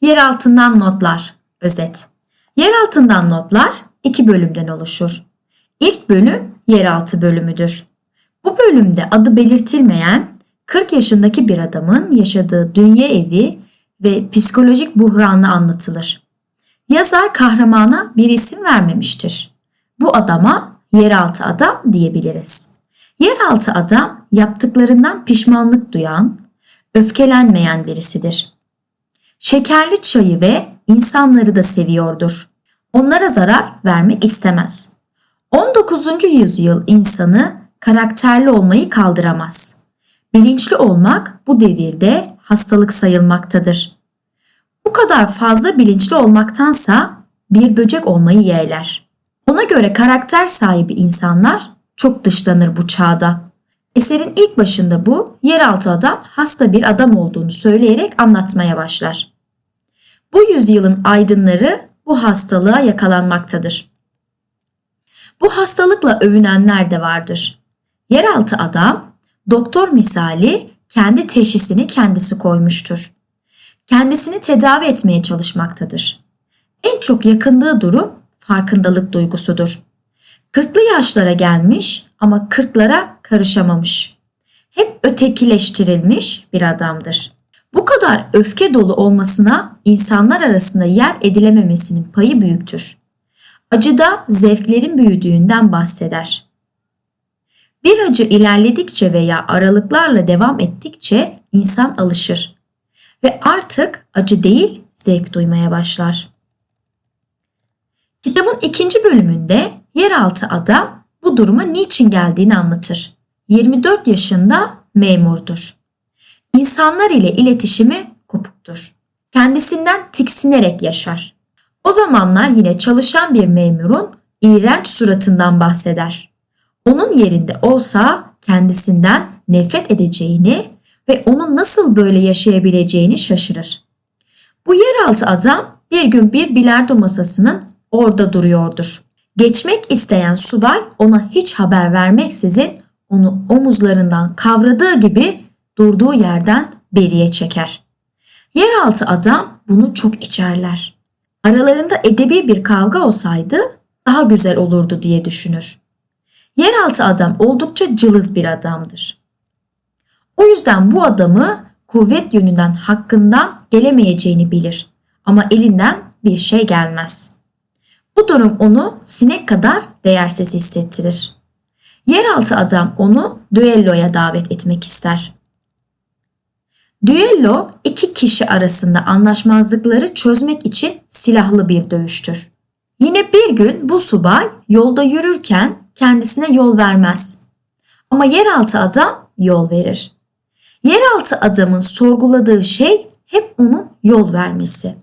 Yer altından notlar. Özet. Yer altından notlar iki bölümden oluşur. İlk bölüm yeraltı bölümüdür. Bu bölümde adı belirtilmeyen 40 yaşındaki bir adamın yaşadığı dünya evi ve psikolojik buhranı anlatılır. Yazar kahramana bir isim vermemiştir. Bu adama yeraltı adam diyebiliriz. Yeraltı adam yaptıklarından pişmanlık duyan, öfkelenmeyen birisidir. Şekerli çayı ve insanları da seviyordur. Onlara zarar vermek istemez. 19. yüzyıl insanı karakterli olmayı kaldıramaz. Bilinçli olmak bu devirde hastalık sayılmaktadır. Bu kadar fazla bilinçli olmaktansa bir böcek olmayı yeğler. Ona göre karakter sahibi insanlar çok dışlanır bu çağda. Eserin ilk başında bu yeraltı adam hasta bir adam olduğunu söyleyerek anlatmaya başlar. Bu yüzyılın aydınları bu hastalığa yakalanmaktadır. Bu hastalıkla övünenler de vardır. Yeraltı adam doktor misali kendi teşhisini kendisi koymuştur. Kendisini tedavi etmeye çalışmaktadır. En çok yakındığı durum farkındalık duygusudur. Kırklı yaşlara gelmiş ama kırklara karışamamış. Hep ötekileştirilmiş bir adamdır. Bu kadar öfke dolu olmasına insanlar arasında yer edilememesinin payı büyüktür. Acıda zevklerin büyüdüğünden bahseder. Bir acı ilerledikçe veya aralıklarla devam ettikçe insan alışır ve artık acı değil zevk duymaya başlar. Kitabın ikinci bölümünde yeraltı adam bu duruma niçin geldiğini anlatır. 24 yaşında memurdur. İnsanlar ile iletişimi kopuktur. Kendisinden tiksinerek yaşar. O zamanlar yine çalışan bir memurun iğrenç suratından bahseder. Onun yerinde olsa kendisinden nefret edeceğini ve onun nasıl böyle yaşayabileceğini şaşırır. Bu yeraltı adam bir gün bir bilardo masasının orada duruyordur. Geçmek isteyen subay ona hiç haber vermeksizin onu omuzlarından kavradığı gibi durduğu yerden beriye çeker. Yeraltı adam bunu çok içerler. Aralarında edebi bir kavga olsaydı daha güzel olurdu diye düşünür. Yeraltı adam oldukça cılız bir adamdır. O yüzden bu adamı kuvvet yönünden hakkından gelemeyeceğini bilir ama elinden bir şey gelmez. Bu durum onu sinek kadar değersiz hissettirir. Yeraltı adam onu düelloya davet etmek ister. Düello iki kişi arasında anlaşmazlıkları çözmek için silahlı bir dövüştür. Yine bir gün bu subay yolda yürürken kendisine yol vermez. Ama yeraltı adam yol verir. Yeraltı adamın sorguladığı şey hep onun yol vermesi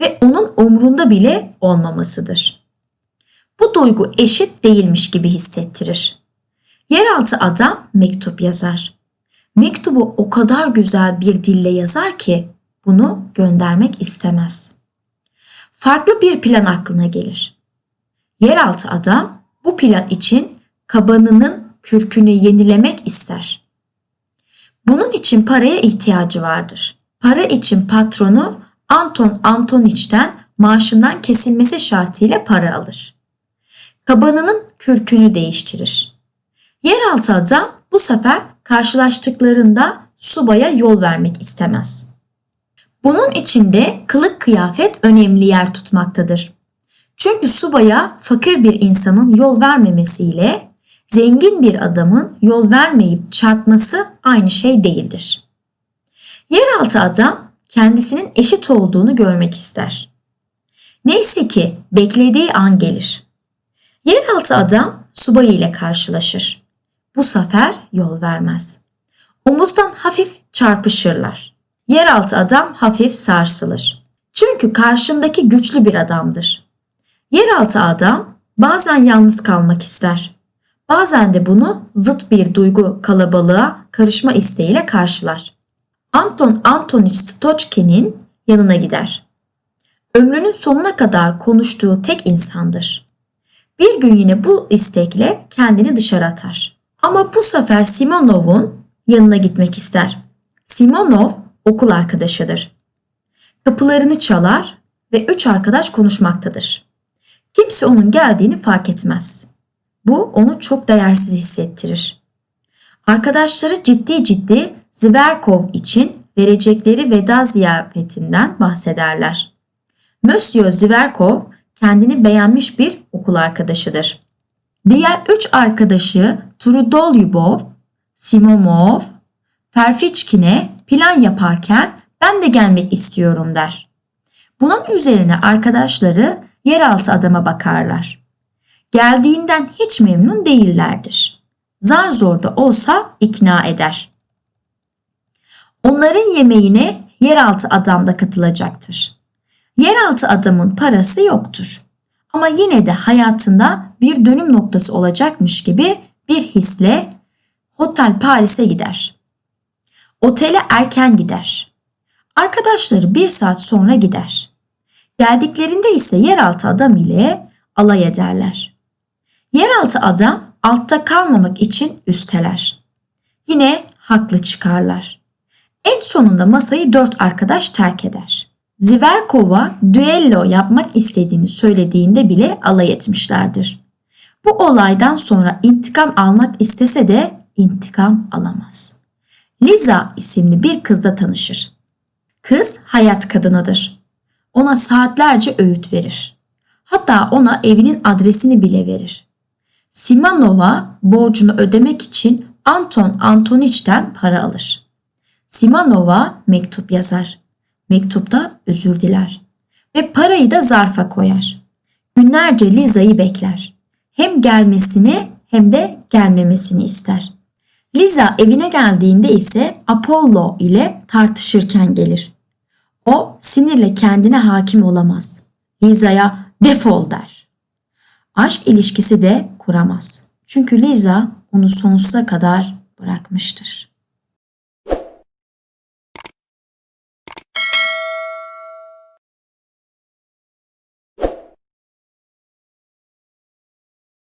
ve onun umrunda bile olmamasıdır. Bu duygu eşit değilmiş gibi hissettirir. Yeraltı adam mektup yazar. Mektubu o kadar güzel bir dille yazar ki bunu göndermek istemez. Farklı bir plan aklına gelir. Yeraltı adam bu plan için kabanının kürkünü yenilemek ister. Bunun için paraya ihtiyacı vardır. Para için patronu Anton Antoniç'ten maaşından kesilmesi şartıyla para alır. Kabanının kürkünü değiştirir. Yeraltı adam bu sefer karşılaştıklarında subaya yol vermek istemez. Bunun içinde kılık kıyafet önemli yer tutmaktadır. Çünkü subaya fakir bir insanın yol vermemesiyle zengin bir adamın yol vermeyip çarpması aynı şey değildir. Yeraltı adam kendisinin eşit olduğunu görmek ister. Neyse ki beklediği an gelir. Yeraltı adam subay ile karşılaşır. Bu sefer yol vermez. Omuzdan hafif çarpışırlar. Yeraltı adam hafif sarsılır. Çünkü karşındaki güçlü bir adamdır. Yeraltı adam bazen yalnız kalmak ister. Bazen de bunu zıt bir duygu kalabalığa karışma isteğiyle karşılar. Anton Antonich Stochkin'in yanına gider. Ömrünün sonuna kadar konuştuğu tek insandır. Bir gün yine bu istekle kendini dışarı atar. Ama bu sefer Simonov'un yanına gitmek ister. Simonov okul arkadaşıdır. Kapılarını çalar ve üç arkadaş konuşmaktadır. Kimse onun geldiğini fark etmez. Bu onu çok değersiz hissettirir. Arkadaşları ciddi ciddi Zverkov için verecekleri veda ziyafetinden bahsederler. Monsieur Zverkov kendini beğenmiş bir okul arkadaşıdır. Diğer üç arkadaşı Trudolyubov, Simomov, Ferfiçkin'e plan yaparken ben de gelmek istiyorum der. Bunun üzerine arkadaşları yeraltı adama bakarlar. Geldiğinden hiç memnun değillerdir. Zar zor da olsa ikna eder. Onların yemeğine yeraltı adam da katılacaktır. Yeraltı adamın parası yoktur. Ama yine de hayatında bir dönüm noktası olacakmış gibi bir hisle Hotel Paris'e gider. Otele erken gider. Arkadaşları bir saat sonra gider. Geldiklerinde ise yeraltı adam ile alay ederler. Yeraltı adam altta kalmamak için üsteler. Yine haklı çıkarlar. En sonunda masayı dört arkadaş terk eder. Ziverkova düello yapmak istediğini söylediğinde bile alay etmişlerdir. Bu olaydan sonra intikam almak istese de intikam alamaz. Liza isimli bir kızla tanışır. Kız hayat kadınıdır. Ona saatlerce öğüt verir. Hatta ona evinin adresini bile verir. Simanova borcunu ödemek için Anton Antoniç'ten para alır. Simanova mektup yazar. Mektupta özür diler. Ve parayı da zarfa koyar. Günlerce Liza'yı bekler. Hem gelmesini hem de gelmemesini ister. Liza evine geldiğinde ise Apollo ile tartışırken gelir. O sinirle kendine hakim olamaz. Liza'ya defol der. Aşk ilişkisi de kuramaz. Çünkü Liza onu sonsuza kadar bırakmıştır.